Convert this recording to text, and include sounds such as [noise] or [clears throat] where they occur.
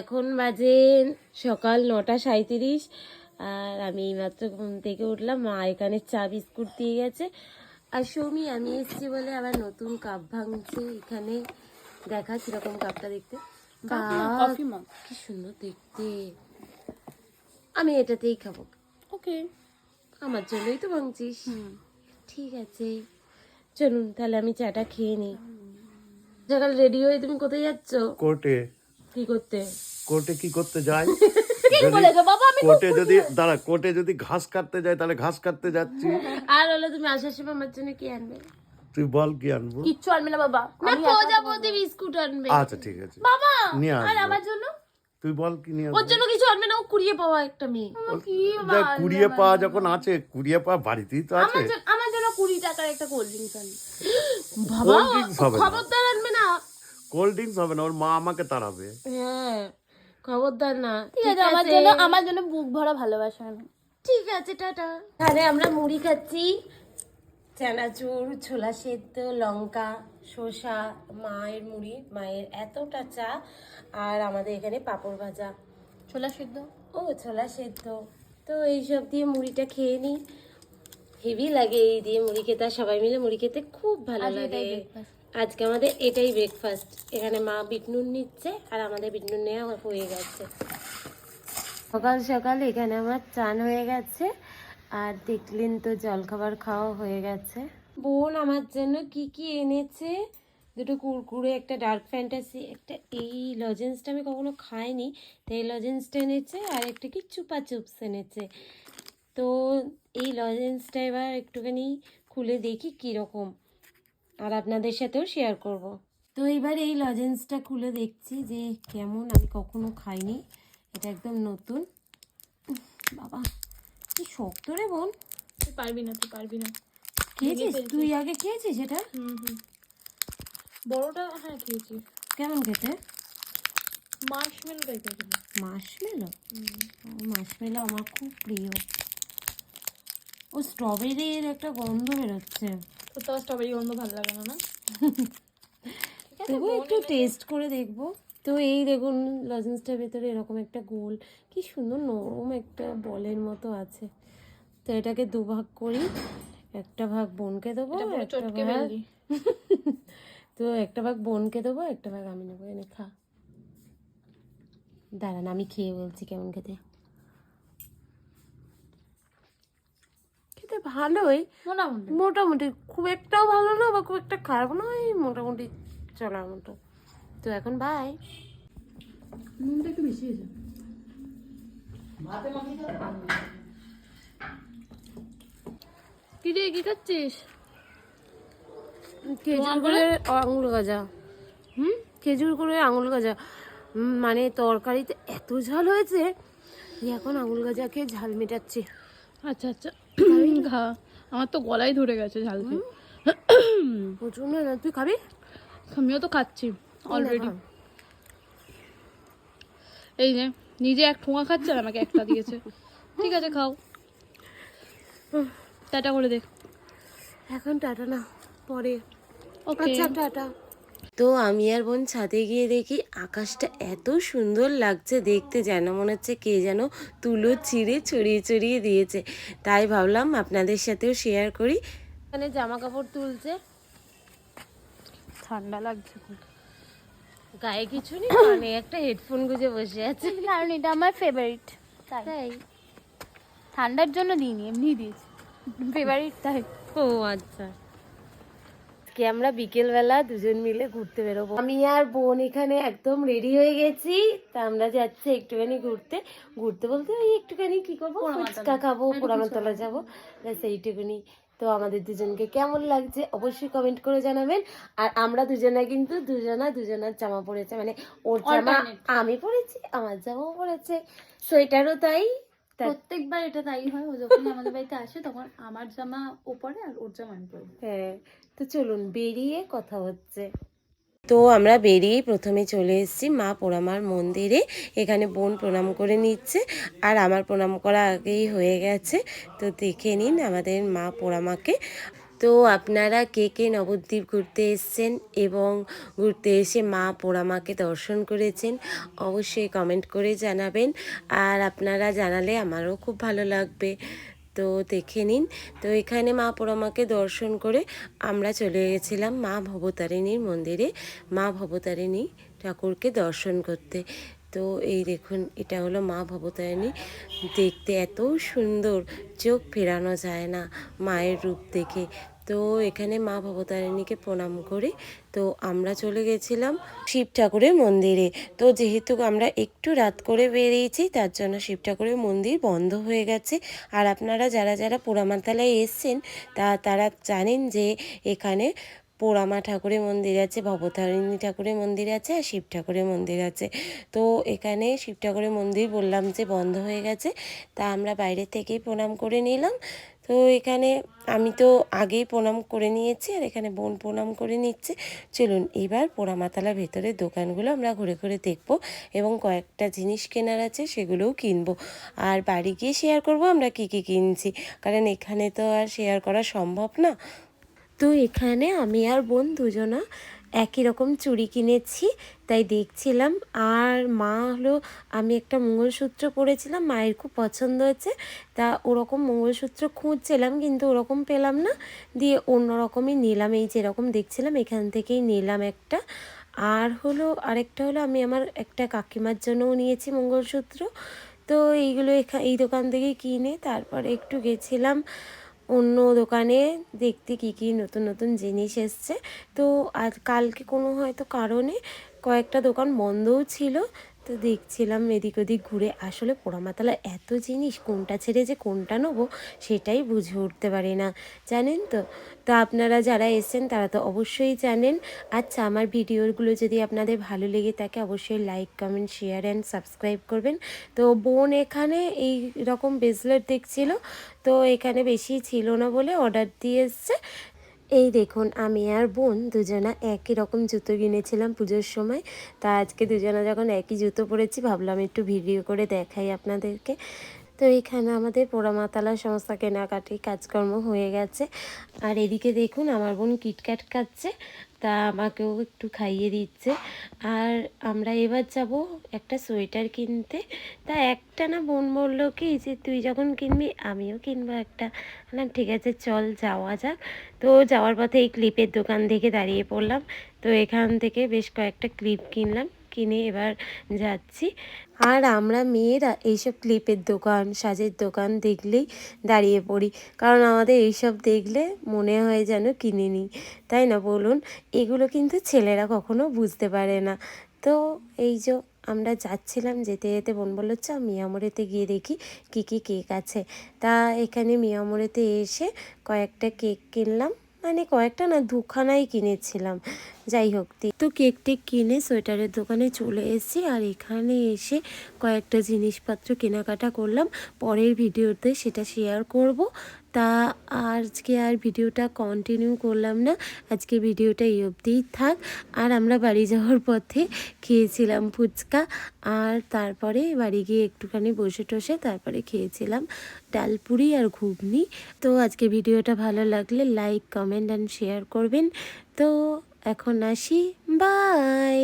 এখন বাজে সকাল নটা সাঁত্রিশ আর আমি মাত্র ঘুম থেকে উঠলাম। মা এখানে চা বিস্কুট দিয়ে গেছে। আর সৌমি আমি এসেছি বলে আবার নতুন কাপ ভাঙছে এখানে। দেখা কীরকম কাপটা দেখতে। কি সুন্দর দেখতে। আমি এটাতেই খাব। ওকে আমার জন্যই তো ভাঙছিস। ঠিক আছে। চলুন তাহলে আমি চাটা খেয়ে নিই। সকাল রেডি হয়ে তুমি কোথায় যাচ্ছ? কোর্টে। কি করতে? কোর্টে কি করতে যায়? [laughs] বলেছ বাবা আমি কোর্টে যদি দাঁড়া কোর্টে যদি ঘাস কাটতে যায় তাহলে ঘাস কাটতে যাচ্ছি। [laughs] আর হলো তুমি আসার সময় আমার জন্য কি আনবে? তুই বল কি আনব? কিচ্ছু আনবে না বাবা। না প্রজাপতি বিস্কুট আনবে। আচ্ছা ঠিক আছে। বাবা নিয়ে আর আসব আমার জন্য? তুই বল কি নিয়ে ওর জন্য কিছু আনবে না ও কুড়িয়ে পাওয়া একটা মেয়ে। দেখ, কুড়িয়ে পাওয়া যখন আছে কুড়িয়ে পাওয়া বাড়িতেই তো আছে। আমার জন্য- কুড়ি টাকার একটা কোল্ড ড্রিঙ্কস আনবে। বাবা খবরদার আনবে না। কোল্ড ড্রিঙ্কস হবে না ওর মা আমাকে তাড়াবে। হ্যাঁ খবরদার না। ঠিক আছে আমার জন্য আমার জন্য বুক ভরা ভালোবাসা। ঠিক আছে টাটা। এখানে আমরা মুড়ি খাচ্ছি। চানাচুর ছোলা সেদ্ধ লঙ্কা শসা মায়ের মুড়ি। মায়ের এতটা চা। আর আমাদের এখানে পাঁপড় ভাজা। ছোলা সেদ্ধ? ও ছোলা সেদ্ধ। তো এইসব দিয়ে মুড়িটা খেয়ে নিই হেভি লাগে এই দিয়ে মুড়ি খেতে আর সবাই মিলে মুড়ি খেতে খুব ভালো লাগে। আজকে আমাদের এটাই ব্রেকফাস্ট এখানে মা বিটনুন নিচ্ছে আর আমাদের বিটনুন নেওয়া হয়ে গেছে। সকাল সকাল এখানে আমার চান হয়ে গেছে আর দেখলেন তো জলখাবার খাওয়া হয়ে গেছে। বোন আমার জন্য কি কি এনেছে? দুটো কুরকুরে একটা ডার্ক ফ্যান্টাসি একটা এই লজেন্সটা আমি কখনো খাইনি। তো এই লজেন্সটা এনেছে আর একটা কি চুপা চুপস এনেছে। তো এই লজেন্সটা এবার একটুখানি খুলে দেখি কীরকম। আর আপনাদের সাথেও শেয়ার করব। তো এবার এই লজেন্সটা খুলে দেখছি যে কেমন আমি কখনো খাইনি। এটা একদম নতুন। বাবা কি শক্ত রে বোন। তুই পারবি না তুই পারবি না। খেয়েছিস? তুই আগে খেয়েছিস এটা হুম হুম। বড়টা হ্যাঁ খেয়েছি। কেমন খেতে? মার্শমেলো টাইপের ছিল মাশমেলো মাশমেলো আমার খুব প্রিয়। ও স্ট্রবেরির একটা গন্ধ বেরোচ্ছে। তো তো স্ট্রবেরি গন্ধ ভালো লাগে না না? [laughs] তবু একটু টেস্ট করে দেখব। তো এই দেখুন লজেন্সটার ভেতরে এরকম একটা গোল। কি সুন্দর নরম একটা বলের মতো আছে। তো এটাকে দুভাগ করি। একটা ভাগ বোনকে দেবো একটা ভাগ [laughs] তো একটা ভাগ বোনকে দেবো একটা ভাগ আমি নেব। এনে খা। দাঁড়ান আমি খেয়ে বলছি কেমন খেতে খেতে ভালোই মোটামুটি। মোটামুটি। খুব একটাও ভালো না বা খুব একটা খারাপ না এই মোটামুটি চলার মতো। তো এখন বাই নুনটা একটু বেশি হয়েছে। কি রে কি খাচ্ছিস খেজুর করে আঙুল গজা হুম? খেজুর করে আঙুল গজা মানে তরকারিতে এত ঝাল হয়েছে এখন আঙুল গজা খেয়ে ঝাল মেটাচ্ছি। আচ্ছা আচ্ছা। [clears throat] খা। আমার তো গলায় ধরে গেছে ঝাল খেয়ে। [clears throat] তুই খাবি? আমিও তো খাচ্ছি অলরেডি এই যে নিজে এক ঠোঙা খাচ্ছে আর আমাকে একটা দিয়েছে। ঠিক আছে খাও। টাটা করে দেখ এখন টাটা না পরে। আচ্ছা টাটা। তো আমি আর বোন ছাদে গিয়ে দেখি আকাশটা এত সুন্দর লাগছে দেখতে যেন মনে হচ্ছে কে যেন তুলো ছিঁড়ে ছড়িয়ে ছড়িয়ে দিয়েছে। তাই ভাবলাম আপনাদের সাথেও শেয়ার করি। এখানে জামা কাপড় তুলছে। ঠান্ডা লাগছে খুব। গায়ে কিছু নেই মানে একটা হেডফোন গুঁজে বসে আছে। কারণ এটা আমার ফেভারিট তাই। তাই। ঠান্ডার জন্য দিইনি এমনি দিয়েছি। ফেভারিট তাই। ও আচ্ছা। আজকে আমরা বিকেল বেলা দুজন মিলে ঘুরতে বেরোবো। আমি আর বোন এখানে একদম রেডি হয়ে গেছি তা আমরা যাচ্ছি একটুখানি ঘুরতে। ঘুরতে বলতে ওই একটুখানি কি করব? ফুচকা খাব পোড়ামাতলা যাব। সেইটুকুনি তো আমাদের দুজনকে কেমন লাগছে অবশ্যই কমেন্ট করে জানাবেন। আর আমরা দুজনা কিন্তু দুজনা দুজনার জামা পরেছে মানে ওর জামা আমি পরেছি আমার জামাও পরেছে। সোয়েটারও তাই। প্রত্যেকবার এটা তাই হয় ও যখন আমাদের বাড়িতে আসে তখন আমার জামা ও পরে আর ওর জামা আমি পরে। হ্যাঁ তো চলুন বেরিয়ে কথা হচ্ছে। তো আমরা বেরিয়ে প্রথমে চলে এসেছি মা পোড়ামার মন্দিরে এখানে বোন প্রণাম করে নিচ্ছে আর আমার প্রণাম করা আগেই হয়ে গেছে। তো দেখে নিন আমাদের মা পোড়ামাকে। তো আপনারা কে কে নবদ্বীপ ঘুরতে এসছেন এবং ঘুরতে এসে মা পোড়ামাকে দর্শন করেছেন, অবশ্যই কমেন্ট করে জানাবেন। আর আপনারা জানালে আমারও খুব ভালো লাগবে। তো দেখে নিন। তো এখানে মা পোড়ামাকে দর্শন করে আমরা চলে গেছিলাম মা ভবতারিণীর মন্দিরে। মা ভবতারিণী ঠাকুরকে দর্শন করতে। তো এই দেখুন, এটা হলো মা ভবতারিণী। দেখতে এত সুন্দর, চোখ ফেরানো যায় না মায়ের রূপ দেখে। তো এখানে মা ভবতারিণীকে প্রণাম করে, তো আমরা চলে গেছিলাম শিব ঠাকুরের মন্দিরে। তো যেহেতু আমরা একটু রাত করে বেরিয়েছি, তার জন্য শিব ঠাকুরের মন্দির বন্ধ হয়ে গেছে। আর আপনারা যারা যারা পোড়ামাতালায় এসছেন, তা তারা জানেন যে এখানে পোড়ামা ঠাকুরের মন্দির আছে, ভবতারিণী ঠাকুরের মন্দির আছে আর শিব ঠাকুরের মন্দির আছে। তো এখানে শিব ঠাকুরের মন্দির বললাম যে বন্ধ হয়ে গেছে, তা আমরা বাইরে থেকেই প্রণাম করে নিলাম। তো এখানে আমি তো আগেই প্রণাম করে নিয়েছি আর এখানে বোন প্রণাম করে নিচ্ছে। চলুন এবার পোড়ামাতালার ভেতরের দোকানগুলো আমরা ঘুরে ঘুরে দেখব এবং কয়েকটা জিনিস কেনার আছে সেগুলোও কিনবো। আর বাড়ি গিয়ে শেয়ার করব আমরা কী কী কিনছি, কারণ এখানে তো আর শেয়ার করা সম্ভব না। তো এখানে আমি আর বোন দুজনা একই রকম চুড়ি কিনেছি, তাই দেখছিলাম। আর মা হলো, আমি একটা মঙ্গলসূত্র পরেছিলাম, মায়ের খুব পছন্দ হয়েছে, তা ওরকম মঙ্গলসূত্র খুঁজছিলাম কিন্তু ওরকম পেলাম না, দিয়ে অন্য রকমই নিলাম, এই যেরকম দেখছিলাম এখান থেকেই নিলাম একটা। আর হলো, আরেকটা হলো, আমি আমার একটা কাকিমার জন্যও নিয়েছি মঙ্গলসূত্র, তো এইগুলো এই দোকান থেকেই কিনে, তারপরে একটু গেছিলাম অন্য দোকানে দেখতে কী কী নতুন নতুন জিনিস এসছে। তো আর কালকে কোনো হয়তো কারণে কয়েকটা দোকান বন্ধও ছিল। তো দেখছিলাম এদিক ওদিক ঘুরে। আসলে পোড়ামাতালা এত জিনিস কোনটা ছেড়ে যে কোনটা নেব সেটাই বুঝে উঠতে পারি না। জানেন তো? তো আপনারা যারা এসেছেন তারা তো অবশ্যই জানেন। আচ্ছা আমার ভিডিওগুলো যদি আপনাদের ভালো লেগে থাকে অবশ্যই like, comment, share and subscribe করবেন। তো বোন এখানে এই রকম ব্রেসলেট দেখছিল, তো এখানে বেশি ছিল না বলে অর্ডার দিয়ে এসছে। এই দেখুন, আমি আর বোন দুজনা একই রকম জুতো কিনেছিলাম পুজোর সময়। তা আজকে দুজনা যখন একই জুতো পরেছি, ভাবলাম একটু ভিডিও করে দেখাই আপনাদেরকে। তো এখানে আমাদের পোড়ামাতালার সমস্ত কেনাকাটি কাজকর্ম হয়ে গেছে। আর এদিকে দেখুন, আমার বোন কিটক্যাট খাচ্ছে, তা আমাকেও একটু খাইয়ে দিচ্ছে। আর আমরা এবার যাব একটা সোয়েটার কিনতে। তা একটা না বোন বলল কি যে, তুই যখন কিনবি, আমিও কিনবো একটা। না ঠিক আছে, চল যাওয়া যাক। তো যাওয়ার পথে এই ক্লিপের দোকান থেকে দাঁড়িয়ে পড়লাম। তো এখান থেকে বেশ কয়েকটা ক্লিপ কিনলাম। কিনে এবার যাচ্ছি। আর আমরা মেয়েরা এইসব ক্লিপের দোকান, সাজের দোকান দেখলেই দাঁড়িয়ে পড়ি। কারণ আমাদের এইসব দেখলে মনে হয় যেন কিনে নিই তাই না বলুন? এগুলো কিন্তু ছেলেরা কখনো বুঝতে পারে না। তো এই যে আমরা যাচ্ছিলাম যেতে যেতে বোন বলল, চ, মিয়ামোড়েতে গিয়ে দেখি কী কী কেক আছে। তা এখানে মিয়ামোড়েতে এসে কয়েকটা কেক কিনলাম। মানে কয়েকটা না দুখানাই কিনেছিলাম। যাই হোক, তো কেক টেক কিনে সোয়েটারের দোকানে চলে এসেছি আর এখানে এসে কয়েকটা জিনিসপত্র কেনাকাটা করলাম। পরের ভিডিওতে সেটা শেয়ার করব। তা আজকে আর ভিডিওটা কন্টিনিউ করলাম না। আজকে ভিডিওটা এই অবধিই থাক। আর আমরা বাড়ি যাওয়ার পথে খেয়েছিলাম ফুচকা আর তারপরে বাড়ি গিয়ে একটুখানি বসে টসে তারপরে খেয়েছিলাম ডালপুরি আর ঘুগনি। তো আজকে ভিডিওটা ভালো লাগলে লাইক কমেন্ট অ্যান্ড শেয়ার করবেন। তো এখন আসি। বাই